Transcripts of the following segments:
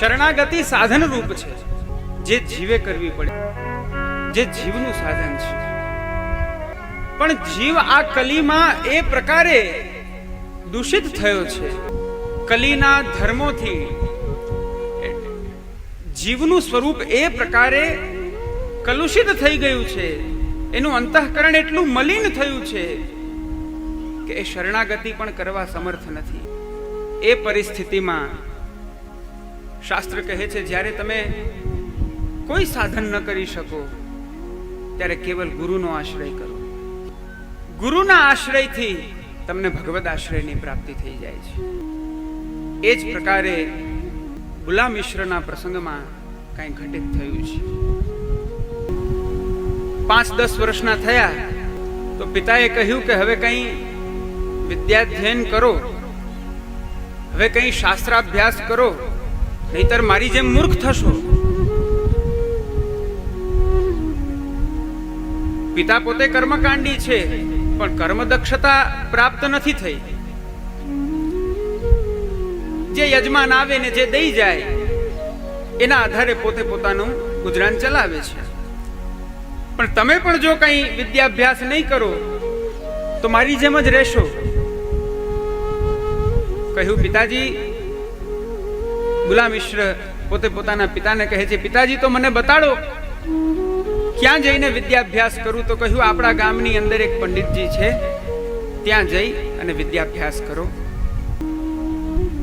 શરણાગતિ સાધન રૂપ છે. જે જીવે કરવી પડે. જે જીવનું સાધન છે. પણ જીવ આ કલીમાં એ પ્રકારે દૂષિત થયો છે. કલીના ધર્મોથી. જીવનું સ્વરૂપ એ પ્રકારે કલુષિત થઈ ગયું છે. એનું અંતઃકરણ એટલું મલિન થયું છે કે એ શરણાગતિ પણ કરવા સમર્થ નથી. એ પરિસ્થિતિમાં શાસ્ત્ર કહે છે, જ્યારે તમે કોઈ સાધન ન કરી શકો, ત્યારે કેવલ ગુરુનો આશ્રય કરો. ગુરુના આશ્રયથી તમને ભગવદ આશ્રયની પ્રાપ્તિ થઈ જાય છે. એ જ પ્રકારે ગુલામ મિશ્રના પ્રસંગમાં કંઈ ઘટિત થયું છે. પાંચ દસ વર્ષના થયા, તો પિતાએ કહ્યું કે, હવે કંઈ વિદ્યાધ્યયન કરો, હવે કંઈ શાસ્ત્રાભ્યાસ કરો નહીતર મારી જેમ મૂર્ખ થશો. પિતા પોતે કર્મકાંડી છે, પણ કર્મ દક્ષતા પ્રાપ્ત નથી થઈ. જે યજમાન આવે ને જે દઈ જાય, એના આધારે પોતે પોતાનું ગુજરાન ચલાવે છે. પણ તમે પણ જો કંઈ વિદ્યાભ્યાસ નહીં કરો, તો મારી જેમ જ રહેશો. કહ્યું, પિતાજી ગુલામ મિશ્ર પોતે પોતાના પિતાને કહે છે, પિતાજી, તો મને બતાડો. ક્યાં જઈને વિદ્યાભ્યાસ કરું તો કહ્યું, આપણા ગામની અંદર એક પંડિતજી છે, ત્યાં જઈ અને વિદ્યાભ્યાસ કરો.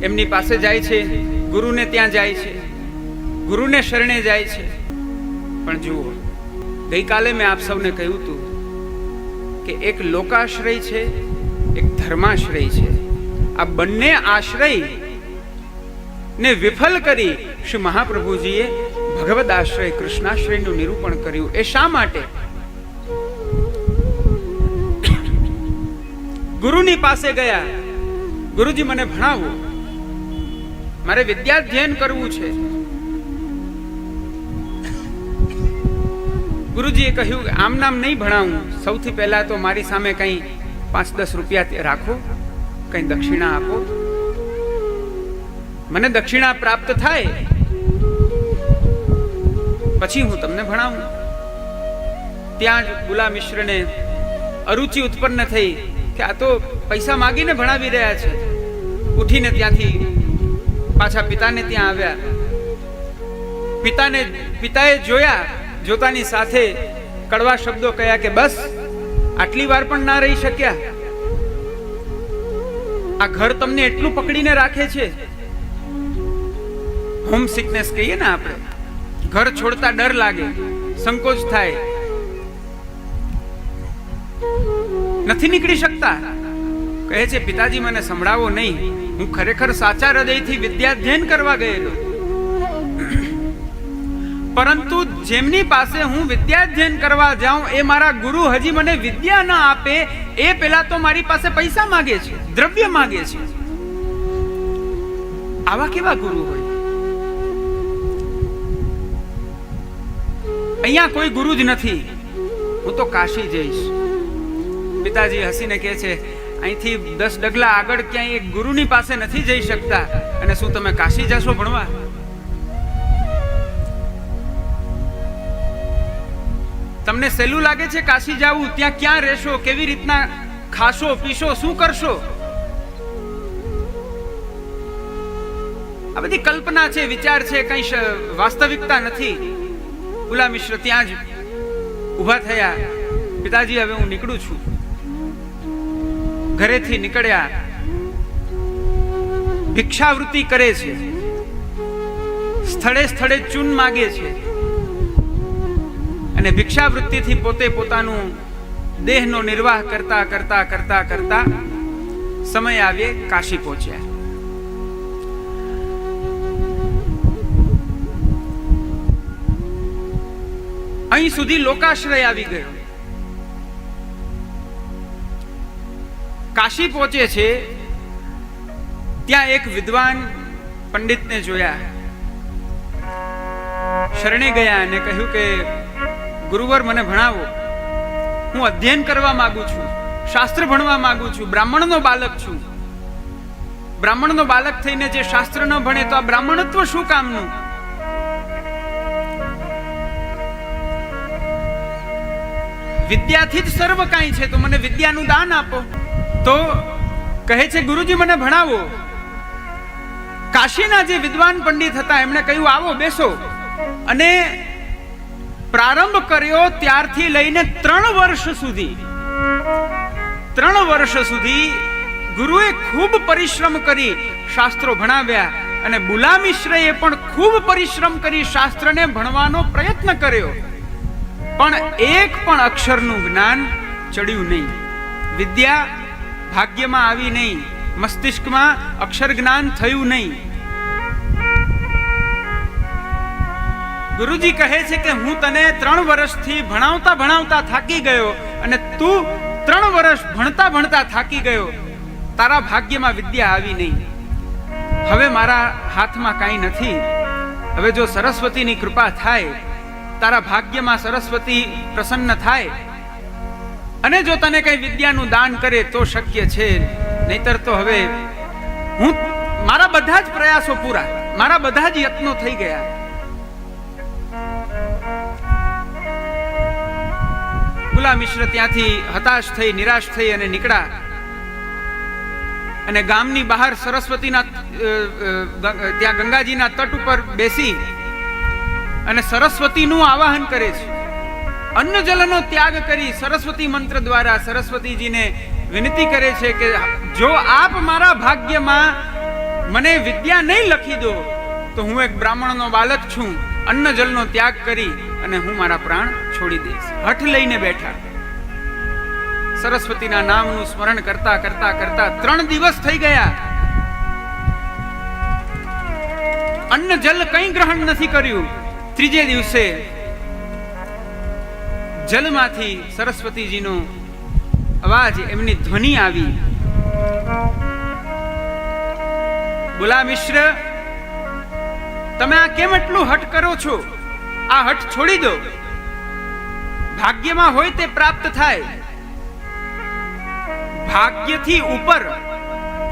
એમની પાસે જાય છે, ગુરુને ત્યાં જાય છે, ગુરુને શરણે જાય છે. પણ જુઓ, ગઈકાલે મેં આપ સૌને કહ્યું હતું કે એક લોકાશ્રય છે, એક ધર્માશ્રય છે. આ બંને આશ્રય ને વિફલ કરી શ્રી મહાપ્રભુજીએ ભગવદ આશ્રય કૃષ્ણાશ્રયનું નિરૂપણ કર્યું. એ શા માટે? ગુરુની પાસે ગયા. ગુરુજી મને ભણાવો. મારે વિદ્યાધ્યયન કરવું છે. ગુરુજીએ કહ્યું, આમ નામ નહીં ભણાવું. સૌથી પહેલા તો મારી સામે કંઈ પાંચ દસ રૂપિયા રાખો, કંઈ દક્ષિણા આપો. મને દક્ષિણા પ્રાપ્ત થાય. પછી હું તમને ભણાવું. ત્યાં જ ગુલા મિશ્રને અરુચિ ઉત્પન્ન થઈ કે આ તો પૈસા માગીને ભણાવી રહ્યા છે. ઉઠીને ત્યાંથી પાછા પિતાને ત્યાં આવ્યા. પિતાને, પિતાએ જોયા, જોતાની સાથે કડવા શબ્દો કહ્યા કે બસ, આટલી વાર પણ ના રહી શક્યા. આ ઘર તમને એટલું પકડીને રાખે છે. હોમ સિકનેસ કહીએ ને આપણે, ઘર છોડતા ડર લાગે, સંકોચ થાય. નથી નીકળી શકતા. કહે છે, પિતાજી, મને સંભળાવો નહીં. હું ખરેખર સાચા હૃદયથી વિદ્યાધ્યયન કરવા ગયેલો. પરંતુ જેમની પાસે હું વિદ્યાધ્યયન કરવા જાઉં, એ મારા ગુરુ હજી મને વિદ્યા ન આપે, એ પેલા તો મારી પાસે પૈસા માગે છે, દ્રવ્ય માગે છે. આવા કેવા ગુરુ હોય? અહીંયા કોઈ ગુરુ જ નથી. હું તો કાશી જઈશ. પિતાજી હસીને કહે છે, અહીંથી દસ ડગલા આગળ ક્યાંય એક ગુરુની પાસે નથી જઈ શકતા. અને શું તમે કાશી જશો ભણવા? તમને સહેલું લાગે છે કાશી જાવું? ત્યાં ક્યાં રહેશો? કેવી રીતના ખાશો, પીશો, શું કરશો? આ બધી કલ્પના છે, વિચાર છે, કઈ વાસ્તવિકતા નથી. ગુલામ મિશ્ર ત્યાં જ ઊભા થયા. પિતાજી, હવે હું નીકળું છું. ઘરેથી નીકળ્યા. ભિક્ષાવૃત્તિ કરે છે. સ્થળે સ્થળે ચૂન માગે છે. અને ભિક્ષાવૃત્તિથી પોતે પોતાનું દેહનો નિર્વાહ કરતા કરતા કરતા કરતા સમય આવે કાશી પહોંચ્યા. અહીં સુધી લોકાશ્રય આવી ગયો. કાશી પહોંચે છે, ત્યાં એક વિદ્વાન પંડિતને જોયા. શરણે ગયા અને કહ્યું કે, ગુરુવર, મને ભણાવો. હું અધ્યયન કરવા માંગુ છું, શાસ્ત્ર ભણવા માંગુ છું, બ્રાહ્મણનો બાલક છું. બ્રાહ્મણનો બાલક થઈને જે શાસ્ત્ર ન ભણે તો આ બ્રાહ્મણત્વ શું કામનું? વિદ્યાથી જ સર્વ કાંઈ છે. તો મને વિદ્યાનું દાન આપો. તો કહે છે, ગુરુજી, મને ભણાવો. કાશીના જે વિદ્વાન પંડિત હતા, એમણે કહ્યું, આવો, બેસો. અને પ્રારંભ કર્યો ત્યારથી લઈને ત્રણ વર્ષ સુધી. ત્રણ વર્ષ સુધી ગુરુએ ખૂબ પરિશ્રમ કરી શાસ્ત્રો ભણાવ્યા અને બુલા મિશ્રએ પણ ખૂબ પરિશ્રમ કરી શાસ્ત્રને ભણવાનો પ્રયત્ન કર્યો. પણ એક પણ અક્ષરનું જ્ઞાન ચડ્યું નહીં. વિદ્યા ભાગ્યમાં આવી નહીં. મસ્તિષ્કમાં અક્ષર જ્ઞાન થયું નહીં. ગુરુજી કહે છે કે હું તને ત્રણ વર્ષથી ભણાવતા ભણાવતા થાકી ગયો અને તું ત્રણ વર્ષ ભણતા ભણતા થાકી ગયો. તારા ભાગ્યમાં વિદ્યા આવી નહીં. હવે મારા હાથમાં કાંઈ નથી. હવે જો સરસ્વતીની કૃપા થાય તારા ભાગ્યમાં સરસ્વતી પ્રસન્ન થાય. અને જો તને કઈ વિદ્યાનું દાન કરે તો શક્ય છે. નહીતર તો હવે હું મારા બધા જ પ્રયાસો પૂરા. મારા બધા જ યત્નો થઈ ગયા. ગુલા મિશ્ર ત્યાંથી હતાશ થઈ, નિરાશ થઈ અને નીકળ્યા. અને ગામની બહાર સરસ્વતીના ત્યાં ગંગાજીના તટ ઉપર બેસી અને સરસ્વતીનું આવાહન કરે છે. અન્ન જલનો ત્યાગ કરી સરસ્વતી મંત્ર દ્વારા સરસ્વતીજીને વિનંતી કરે છે કે જો આપ મારા ભાગ્યમાં મને વિદ્યા નહીં લખી દો, તો હું એક બ્રાહ્મણનો બાલક છું. અન્ન જલનો ત્યાગ કરી અને હું મારા પ્રાણ છોડી દઈશ. હઠ લઈને બેઠા. સરસ્વતીના નામનું સ્મરણ કરતા કરતા કરતા ત્રણ દિવસ થઈ ગયા. અન્ન જલ કંઈ ગ્રહણ નથી કર્યું. ત્રીજે દિવસે જલમાંથી સરસ્વતીજીનો અવાજ, એમની ધ્વનિ આવી. બોલા, મિશ્ર, તમે આ કેમ એટલું હટ કરો છો? આ હઠ છોડી દો. ભાગ્યમાં હોય તે પ્રાપ્ત થાય. ભાગ્યથી ઉપર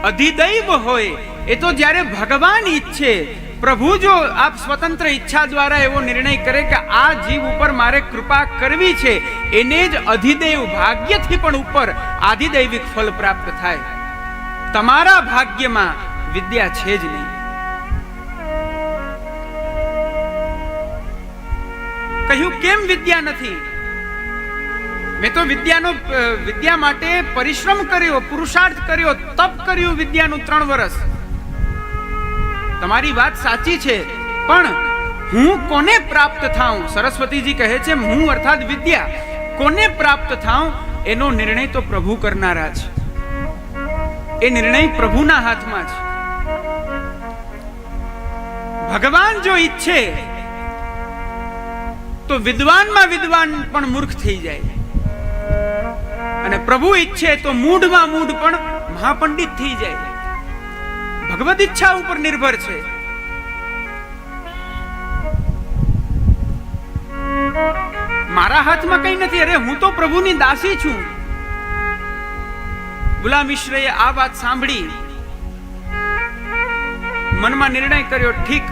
અધિદૈવ હોય, એ તો જ્યારે ભગવાન ઈચ્છે પ્રભુ, જો આપ સ્વતંત્ર ઈચ્છા દ્વારા એવો નિર્ણય કરે કે આ જીવ ઉપર મારે કૃપા કરવી છે, એને જ અધિદૈવ ભાગ્યથી પણ ઉપર આધિદૈવિક ફળ પ્રાપ્ત થાય. તમારા ભાગ્યમાં વિદ્યા છે જ નહીં. કહ્યું, કેમ વિદ્યા નથી? મેં તો વિદ્યાનો વિદ્યા માટે પરિશ્રમ કર્યો, પુરુષાર્થ કર્યો, તપ કર્યું વિદ્યાનું ત્રણ વર્ષ તમારી વાત સાચી છે, પણ હું કોને પ્રાપ્ત થાઉં? સરસ્વતીજી કહે છે, હું અર્થાત વિદ્યા. કોને પ્રાપ્ત થાઉં? એનો નિર્ણય તો પ્રભુ કરનારા છે એ નિર્ણય પ્રભુના હાથમાં છે ભગવાન જો ઈચ્છે, તો વિદ્વાનમાં વિદ્વાન પણ મૂર્ખ થઈ જાય. અને પ્રભુ ઈચ્છે તો મૂઢમાં મૂઢ પણ મહાપંડિત થઈ જાય. ભગવદ ઈચ્છા ઉપર નિર્ભર છે. મારા હાથમાં કઈ નથી. અરે, હું તો પ્રભુની દાસી છું. ગુલામ મિશ્રએ આ વાત સાંભળી. મનમાં નિર્ણય કર્યો, ઠીક.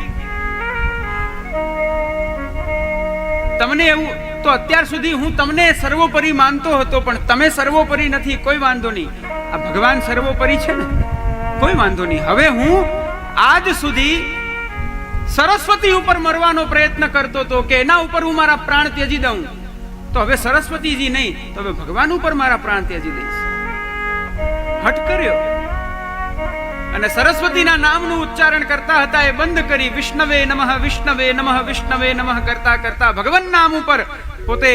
તમને એવું, તો અત્યાર સુધી હું તમને સર્વોપરી માનતો હતો, પણ તમે સર્વોપરી નથી, કોઈ વાંધો નહીં. આ ભગવાન સર્વોપરી છે ને? કોઈ વાંધો નહીં. હવે હું આજ સુધી સરસ્વતી ઉપર મરવાનો પ્રયત્ન કરતો હતો કે એના ઉપર હું મારા પ્રાણ ત્યજી દઉં. તો હવે સરસ્વતીજી નહીં, તો હવે ભગવાન ઉપર મારા પ્રાણ ત્યજી દઈશ. હટ કર્યો. અને સરસ્વતીના નામનું ઉચ્ચારણ કરતા હતા એ બંધ કરી વિષ્ણવે નમઃ વિષ્ણવે નમઃ વિષ્ણવે નમઃ કરતા કરતા ભગવાન નામ ઉપર પોતે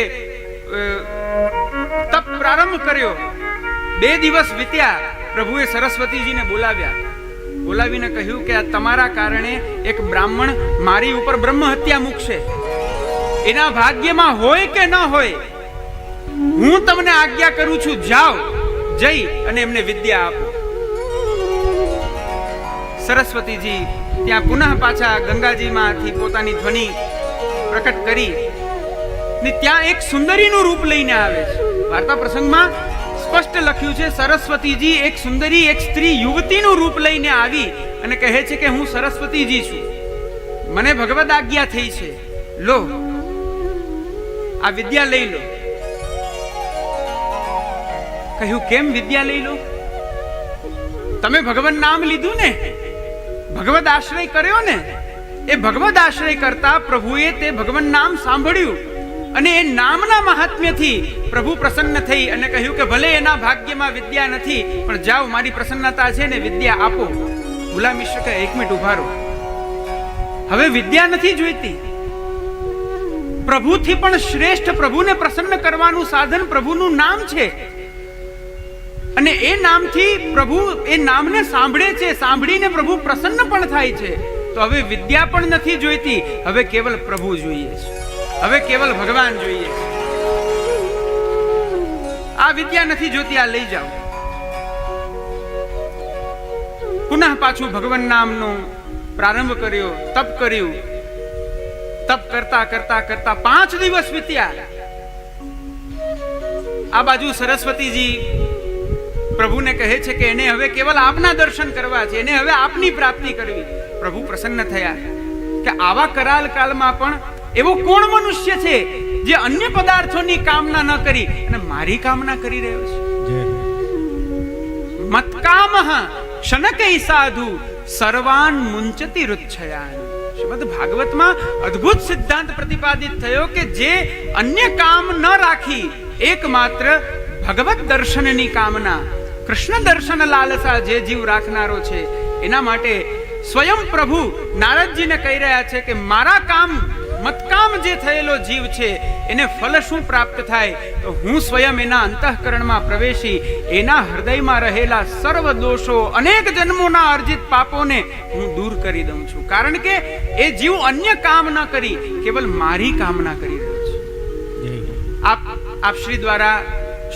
તપ પ્રારંભ કર્યો. બે દિવસ વીત્યા. પ્રભુએ સરસ્વતીજીને બોલાવ્યા. બોલાવીને કહ્યું કે આ તમારા કારણે એક બ્રાહ્મણ મારી ઉપર બ્રહ્મ હત્યા મૂકશે. એના ભાગ્યમાં હોય કે ન હોય, હું તમને આજ્ઞા કરું છું, જાઓ, જઈ અને એમને વિદ્યા આપો. સરસ્વતીજી ત્યાં પુનઃ પાછા ગંગાજીમાંથી પોતાની ધ્વનિ પ્રકટ કરી ને ત્યાં એક સુંદરીનું રૂપ લઈને આવે છે. વાર્તા પ્રસંગમાં સ્પષ્ટ લખ્યું છે, સરસ્વતીજી એક સુંદરી, એક સ્ત્રી યુવતીનું રૂપ લઈને આવી અને કહે છે કે હું સરસ્વતીજી છું. મને ભગવદ આજ્ઞા થઈ છે. લો, આ વિદ્યા લઈ લો. કહ્યું, કેમ વિદ્યા લઈ લો? તમે ભગવાન નામ લીધું ને? ભગવદ આશ્રય કર્યો ને? એ ભગવદ આશ્રય કરતા પ્રભુએ તે ભગવાન નામ સાંભળ્યું. અને એ નામના મહાત્મ્યથી પ્રભુ પ્રસન્ન થઈ અને કહ્યું કે ભલે એના ભાગ્યમાં વિદ્યા નથી, પણ જાઓ, મારી પ્રસન્નતા છે ને વિદ્યા આપો. ગુલામ મિશ્ર એક મિનિટ ઊભા રહો. હવે વિદ્યા નથી જોઈતી. પ્રભુથી પણ શ્રેષ્ઠ પ્રભુને પ્રસન્ન કરવાનું સાધન પ્રભુનું નામ છે. અને એ નામથી પ્રભુ, એ નામને સાંભળે છે, સાંભળીને પ્રભુ પ્રસન્ન પણ થાય છે. તો હવે વિદ્યા પણ નથી જોઈતી, હવે કેવલ પ્રભુ જોઈએ છે. હવે કેવલ ભગવાન જોઈએ. આ વિદ્યા નથી જોતી, આ લઈ જાઓ. પુનઃ પાછું ભગવાન નામનો પ્રારંભ કર્યો, તપ કર્યું. તપ કરતા કરતા કરતા પાંચ દિવસ વીત્યા. આ બાજુ સરસ્વતીજી પ્રભુને કહે છે કે એને હવે કેવલ આપના દર્શન કરવા છે, એને હવે આપની પ્રાપ્તિ કરવી. પ્રભુ પ્રસન્ન થયા કે આવા કરાલ કાળમાં પણ એવો કોણ મનુષ્ય છે જે અન્ય પદાર્થોની કામના ન કરી અને મારી કામના કરી રહ્યો છે? મતકામઃ શનકૈ સાધુ સર્વાન મુંચતી રુચ્છયાન. શ્રીમદ ભાગવતમાં અદ્ભુત સિદ્ધાંત પ્રતિપાદિત થયો કે જે અન્ય કામ ન રાખી એકમાત્ર ભગવત દર્શનની કામના. કૃષ્ણ દર્શન લાલસા જે જીવ રાખનારો છે એના માટે સ્વયં પ્રભુ નારદજીને કહી રહ્યા છે કે મારા કામ મતકામ જે થયેલો જીવ છે, એને ફલ શું પ્રાપ્ત થાય? તો હું સ્વયં એના અંતઃકરણમાં પ્રવેશી, એના હૃદયમાં રહેલા સર્વ દોષો, અનેક જન્મોના અર્જિત પાપોને હું દૂર કરી દઉં છું. કારણ કે એ જીવ અન્ય કામ ન કરી, કેવલ મારી કામના કરી રહ્યો છે. આપ આપ શ્રી દ્વારા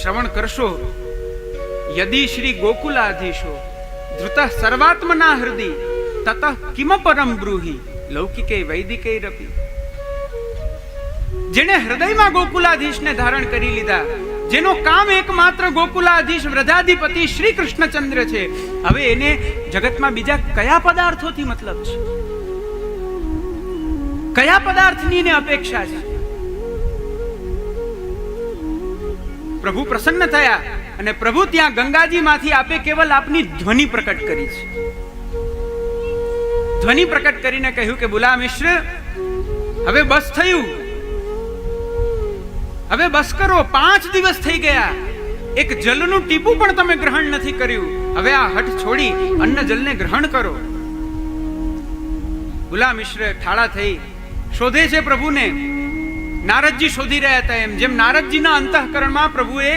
શ્રવણ કરશો, યદિ શ્રી ગોકુલાધીશો, ધૃત સર્વાત્મના હૃદય, તત કિમ પરમ બ્રૂહી, લૌકિકે વૈદિકે રપી. જેણે હૃદયમાં ગોકુલાધીશને ધારણ કરી લીધા. જેનો કામ એકમાત્ર ગોકુલાધીશ વ્રજાધિપતિ શ્રી કૃષ્ણચંદ્ર છે. હવે એને જગતમાં બીજા કયા પદાર્થોથી મતલબ છે? કયા પદાર્થની એને અપેક્ષા છે? પ્રભુ પ્રસન્ન થયા અને પ્રભુ ત્યાં ગંગાજીમાંથી આપે કેવલ આપની ધ્વનિ પ્રકટ કરી છે. ધ્વનિ પ્રકટ કરીને કહ્યું કે, બુલા મિશ્ર, હવે બસ થયું. હવે બસ કરો, પાંચ દિવસ થઈ ગયા. એક જલનું ટીપું પણ તમે ગ્રહણ નથી કર્યું. હવે આ હઠ છોડી અન્ન જલને ગ્રહણ કરો. ગુલામ મિશ્ર ઠાળા થઈ, શોધે છે પ્રભુને. નારદજી શોધી રહ્યા હતા એમ. જેમ નારદજીના અંતઃકરણમાં પ્રભુએ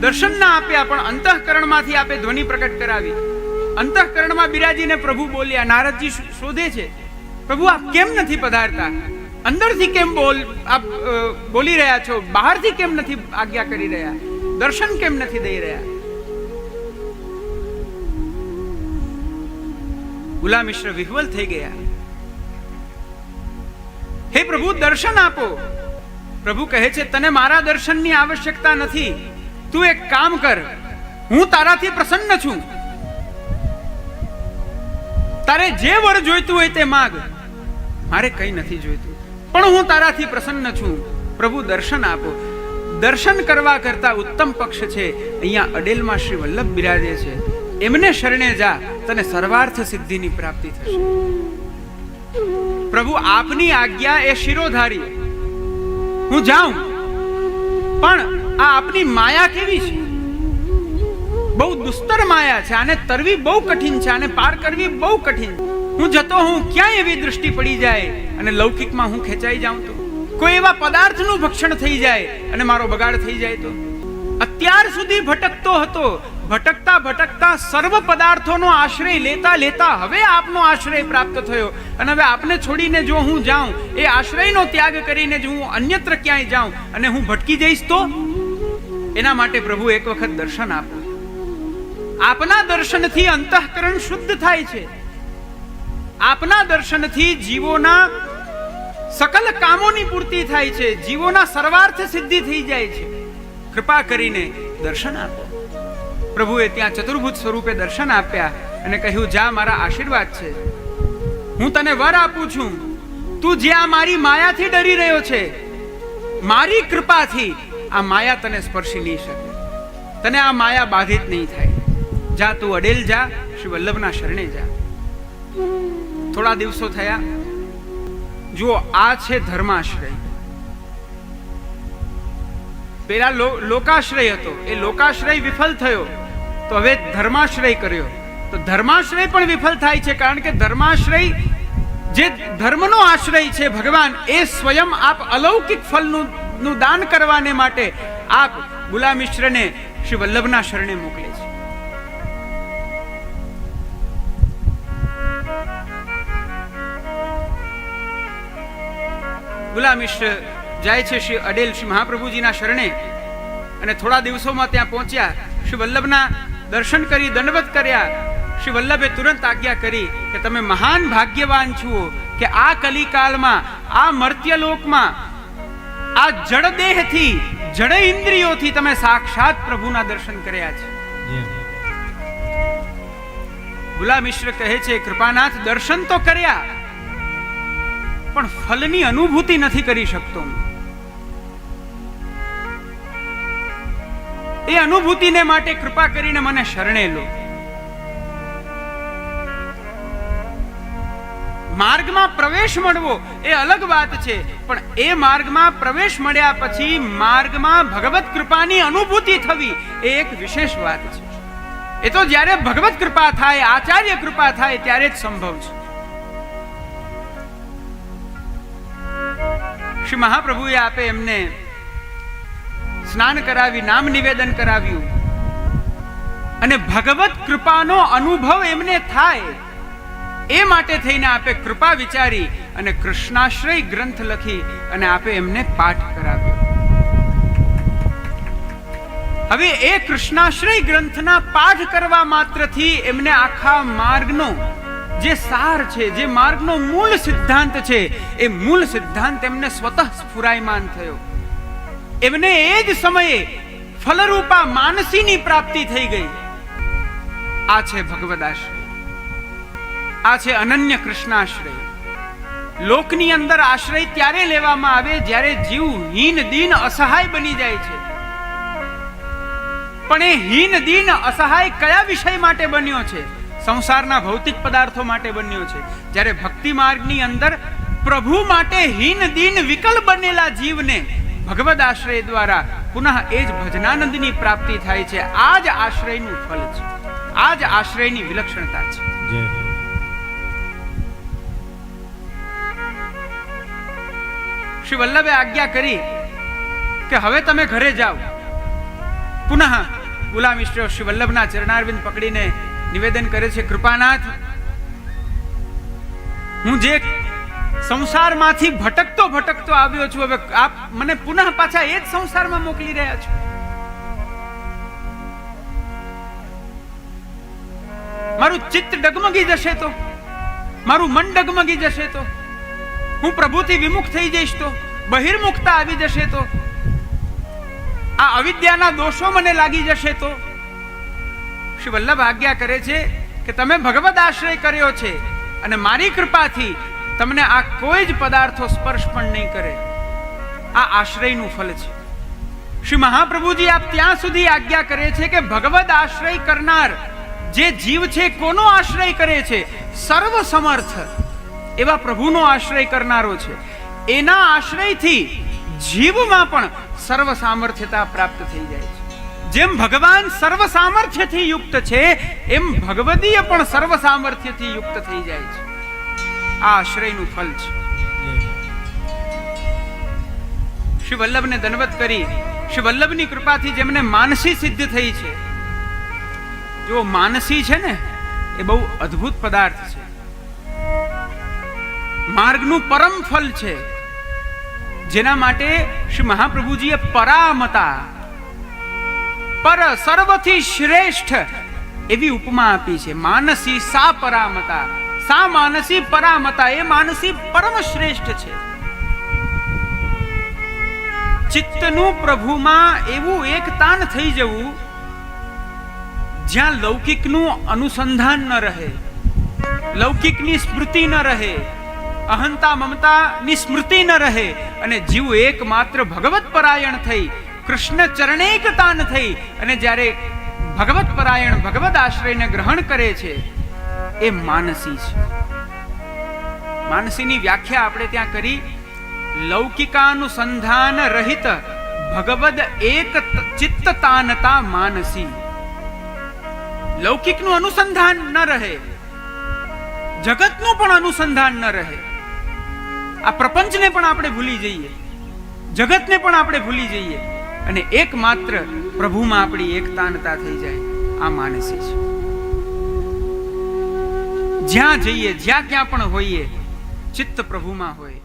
દર્શન ના આપ્યા, પણ અંતઃકરણમાંથી આપે ધ્વનિ પ્રગટ કરાવી. અંતઃકરણમાં બિરાજીને પ્રભુ બોલ્યા, નારદજી શોધે છે. પ્રભુ, આપ કેમ નથી પધારતા? અંદરથી કેમ બોલ આપ બોલી રહ્યા છો? બહારથી કેમ નથી આજ્ઞા કરી રહ્યા? દર્શન કેમ નથી દઈ રહ્યા? ગુલામ મિશ્ર વિહવલ થઈ ગયા. હે પ્રભુ, દર્શન આપો. પ્રભુ કહે છે, તને મારા દર્શનની આવશ્યકતા નથી. તું એક કામ કર. હું તારાથી પ્રસન્ન છું. તારે જે વર જોઈતું હોય તે માગ. મારે કઈ નથી જોઈતું. પણ હું તારાથી પ્રસન્ન છું. પ્રભુ દર્શન આપો. દર્શન કરવા કરતા ઉત્તમ પક્ષ છે. અહીંયા અડેલમાં શ્રી વલ્લભ બિરાજે છે. એમને શરણે જા. તને સર્વાર્થ સિદ્ધિની પ્રાપ્તિ થશે. પ્રભુ, આપની આજ્ઞા એ શિરોધારી હું જાઉં. પણ આ આપની માયા કેવી છે? બહુ દુસ્તર માયા છે. આને તરવી બહુ કઠિન છે. આને પાર કરવી બહુ કઠિન હું જતો હું ક્યાંય એવી દૃષ્ટિ પડી જાય અને લૌકિકમાં હું ખેંચાઈ જાઉં તો? કોઈ એવા પદાર્થનું ભક્ષણ થઈ જાય અને મારો બગાડ થઈ જાય તો? અત્યાર સુધી ભટકતો હતો. ભટકતા ભટકતા સર્વ પદાર્થોનો આશ્રય લેતા લેતા હવે આપનો આશ્રય પ્રાપ્ત થયો. અને હવે આપને છોડીને જો હું જાઉં, એ આશ્રયનો ત્યાગ કરીને જો હું અન્યત્ર ક્યાંય જાઉં અને હું ભટકી જઈશ તો? એના માટે પ્રભુ એક વખત દર્શન આપો. આપના દર્શનથી અંતઃકરણ શુદ્ધ થાય છે. આપના દર્શનથી જીવોના સકલ કામોની પૂર્તિ થાય છે. જીવોના સર્વાર્થ સિદ્ધિ થઈ જાય છે. કૃપા કરીને દર્શન આપો. પ્રભુએ ત્યાં ચતુર્ભુજ સ્વરૂપે દર્શન આપ્યા અને કહ્યું, જા, મારા આશીર્વાદ છે. હું તને વર આપું છું. તું જ્યાં મારી માયાથી ડરી રહ્યો છે, મારી કૃપાથી આ માયા તને સ્પર્શી નહીં શકે. તને આ માયા બાધિત નહીં થાય. જા, તું અડેલ જા, શ્રી વલ્લભના શરણે જા. થોડા દિવસો થયા. જુઓ, આ છે ધર્માશ્રય. પેલા લોકાશ્રય હતો. એ લોકાશ્રય વિફલ થયો. તો હવે ધર્માશ્રય કર્યો. તો ધર્માશ્રય પણ વિફલ થાય છે, કારણ કે ધર્માશ્રય જે ધર્મનો આશ્રય છે ભગવાન, એ સ્વયં આપ અલૌકિક ફલનું, નું દાન કરવાને માટે આપ ગુલામિશ્રને શ્રી વલ્લભના શરણે મોકલે છે. ગુલામિશ્ર જાય છે શ્રી અડેલ શ્રી મહાપ્રભુજીના શરણે. અને થોડા દિવસોમાં ત્યાં પહોંચ્યા. શ્રી વલ્લભના દર્શન કરી દંડવત કર્યા. શ્રી વલ્લભે તુરંત આજ્ઞા કરી કે તમે મહાન ભાગ્યવાન છો કે આ કલિકાલમાં આ મર્ત્યલોકમાં આ જડ દેહથી જડ ઇન્દ્રિયોથી તમે સાક્ષાત પ્રભુના દર્શન કર્યા છે. ગુલા મિશ્ર કહે છે કૃપાનાથ દર્શન તો કર્યા. પણ ફલની અનુભૂતિ નથી કરી શકતો. એ અનુભૂતિને માટે કૃપા કરીને મને શરણે લો. માર્ગમાં પ્રવેશ મળવો એ અલગ વાત છે, પણ એ માર્ગમાં પ્રવેશ મળ્યા પછી માર્ગમાં ભગવત કૃપાની અનુભૂતિ થવી એ એક વિશેષ વાત છે. એ તો જ્યારે ભગવત કૃપા થાય, આચાર્ય કૃપા થાય, ત્યારે જ સંભવ છે. શ્રી મહાપ્રભુએ આપે એમને સ્નાન કરાવી, નામ નિવેદન કરાવ્યું. અને ભગવત કૃપાનો અનુભવ એમને થાય. એ માટે થઈને આપે કૃપા વિચારી અને કૃષ્ણાશ્રય ગ્રંથ લખી અને આપે એમને પાઠ કરાવ્યો. હવે એ કૃષ્ણાશ્રય ગ્રંથના પાઠ કરવા માત્રથી એમને આખા માર્ગનો જે સાર છે, જે માર્ગનો મૂળ સિદ્ધાંત છે, એ મૂળ સિદ્ધાંત એમને સ્વતઃ સ્ફુરાયમાન થયો. એમને એ જ સમયે ફલરૂપા માનસીની પ્રાપ્તિ થઈ ગઈ. આ છે ભગવદાશ્રય આ છે અનન્ય કૃષ્ણાશ્રય. લોકની અંદર આશ્રય ત્યારે લેવામાં આવે જ્યારે જીવ હીન, દીન અસહાય બની જાય છે. પણ એ હીન, દીન અસહાય કયા વિષય માટે બન્યો છે? સંસારના ભૌતિક પદાર્થો માટે બન્યો છે. જ્યારે ભક્તિ માર્ગની અંદર પ્રભુ માટે હીન દિન વિકલ બનેલા જીવને ભગવદ આશ્રય દ્વારા પુનઃ એ જ ભજનાનંદની પ્રાપ્તિ થાય છે. આ જ આશ્રયનું ફળ છે. આ જ આશ્રયની વિલક્ષણતા છે. શ્રી વલ્લભે આજ્ઞા કરી કે હવે તમે ઘરે જાઓ. પુનઃ ગુલામ ઈશ્વર શ્રી વલ્લભના ચરણારવિંદ પકડીને નિવેદન કરે છે, કૃપાનાથ, હું જે સંસારમાંથી ભટકતો ભટકતો આવ્યો છું, હવે આપ મને પુનઃ પાછા એ જ સંસારમાં મોકલી રહ્યા છો. મારું ચિત્ત ડગમગી જશે તો, મારું મન ડગમગી જશે તો, હું પ્રભુથી વિમુખ થઈ જઈશ તો, બહિર્મુખતા આવી જશે તો, આ અવિદ્યાના દોષો મને લાગી જશે તો શ્રી વલ્લભ આજ્ઞા કરે છે કે તમે ભગવદ આશ્રય કર્યો છે અને મારી કૃપાથી તમને આ કોઈ જ પદાર્થો સ્પર્શ પણ નહીં કરે. આ આશ્રયનું ફલ છે. શ્રી મહાપ્રભુજી આપ ત્યાં સુધી આજ્ઞા કરે છે કે ભગવદ આશ્રય કરનાર જે જીવ છે કોનો આશ્રય કરે છે? સર્વ સમર્થ. એવા પ્રભુનો આશ્રય કરનારો છે. એના આશ્રયથી જીવમાં પણ સર્વ સામર્થ્યતા પ્રાપ્ત થઈ જાય છે. જેમ ભગવાન સર્વ સામર્થ્યથી યુક્ત છે, એમ ભગવદીય પણ સર્વ સામર્થ્યથી યુક્ત થઈ જાય છે. આ આશ્રયનું ફલ છે. શ્રી વલ્લભને ધનવત કરી શ્રી વલ્લભની કૃપાથી જેમને માનસી સિદ્ધ થઈ છે. જો માનસી છે ને, એ બહુ અદ્ભુત પદાર્થ છે. માર્ગનું પરમ ફલ છે. જેના માટે શ્રી મહાપ્રભુજીએ પરામતા પર સર્વથી શ્રેષ્ઠ એવી ઉપમા આપી છે. માનસી સા પરામતા. સા માનસી પરામતા. એ માનસી પરમ શ્રેષ્ઠ છે. ચિત્તનું પ્રભુમાં એવું એક તાન થઈ જવું, જ્યાં લૌકિકનું અનુસંધાન ન રહે, લૌકિકની સ્મૃતિ ન રહે, અહંતા મમતાની સ્મૃતિ ન રહે, અને જીવ એકમાત્ર ભગવત પરાયણ થઈ કૃષ્ણ ચરણેકતાન થઈ અને જ્યારે ભગવત પરાયણ ભગવત આશ્રયને ગ્રહણ કરે છે, એ માનસી છે. માનસીની વ્યાખ્યા આપણે ત્યાં કરી, લૌકિકાનુસંધાન રહિત ભગવદ એક ચિત્તતાનતા માનસી. લૌકિકનું અનુસંધાન ન રહે, જગતનું પણ અનુસંધાન ન રહે. આ પ્રપંચને પણ આપણે ભૂલી જઈએ, જગતને પણ આપણે ભૂલી જઈએ. અને એકમાત્ર પ્રભુમાં આપણી એકતાનતા થઈ જાય, આ માનસી છે. જ્યાં જઈએ, જ્યાં ક્યાં પણ હોઈએ, ચિત્ત પ્રભુમાં હોય